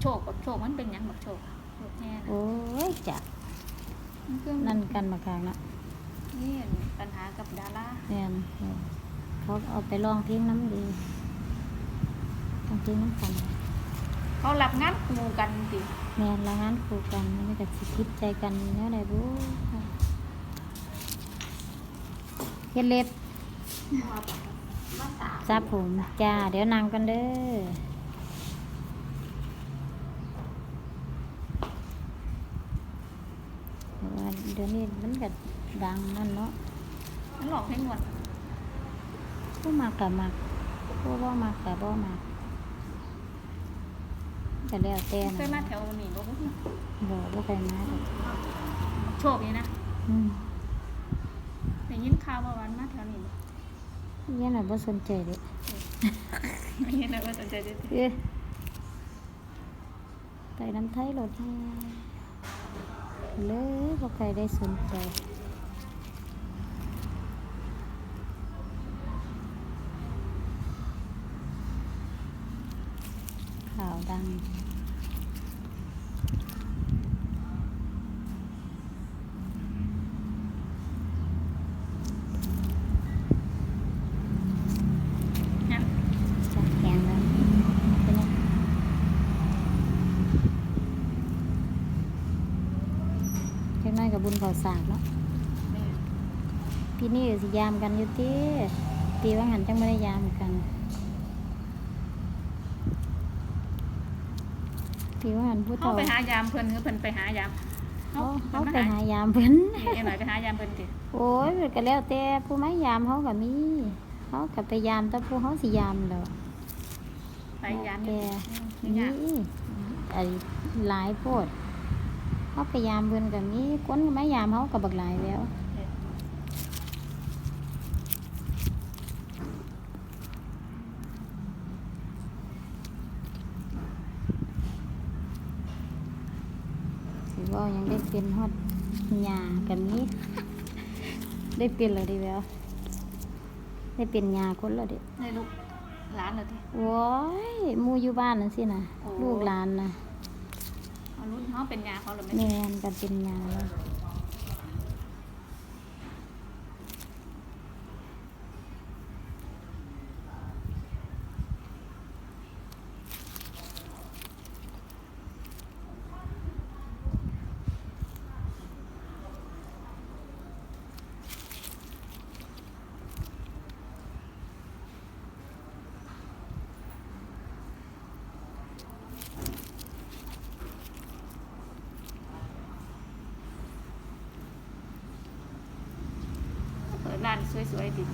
โชคบักโชคมันเป็นหยังบักโชคอะโชคแน่นะโอ้ยจ้ะมันคือนั่นกันมาคางนะนี่ปัญหากับดาราแม่นแม่นเขาเอาไปลองเพลงน้ำดีลองเพลงน้ำกัน เขารับงานคู่กันสิแม่นละงานคู่กันไม่ก็สิคิดใจกันแนวใดบุเฮ็ดเล็บมาสามซับผมจ้า เดี๋ยวนั่งกันเด้อเพราะ ว่าเดี๋ยวนี้มันก็ดังนั่นเนาะมันหลอกให้หมดผู้มากกับมากผู้บ่มากกับบ่มากก็แล้วแต่เคยมานะแถวนี้บ่รู้บ่บ่เคยมาดอกบักโชคนี่นะอืมได้ยินข่าวว่าวันมาแถวนี้บ่ยันน่ะบ่สนใจเด้ไม่เห็นเลยว่าสนใจเด้อเอ้ยไปน้ำไทยรถแห่ เลยบ่ใครได้สนใจข่าวดัง จัดแกงแล้วเป็นไงเล็กน้อยกั บบุญเขาวสากเนาะแม่ปีนี้ก็สิยามกันอยู่ติปีว่าหันจังไม่ได้ยามกันปีว่าหันผู้เขาเฒ่าไปหายามเพิ่นหรือเพิ่นไปหายามเขาเขาไปหายามเพิ่นเอ็หน่อยไปหายามเพิ่นสิโอ้ยมันก็แล้วแต่ผู้ไม้ยามเขาก็มีเขาก็ไปยามแต่ผู้เขาสิยามแล้วไปยามแกนี่นี่ยากไอ้หลายโพด เขาไปยามเพิ่นก็มีคนก็ไม่ยามเขาก็บักหลายแล้วสิเว่ายังได้เป็นฮอดหญ้ากันนี้ ได้เป็นแล้วดิแววได้เป็นหญ้าคนแล้วเด็ในลูกหลานเหรอที่โว้ยหมู่อยู่บ้านนั่นสินะโอ้ลูกหลานนะ เอาลูกเขาเป็นยาเขาหรือไม่แมนกันเป็นยา ร้านสวยๆดิ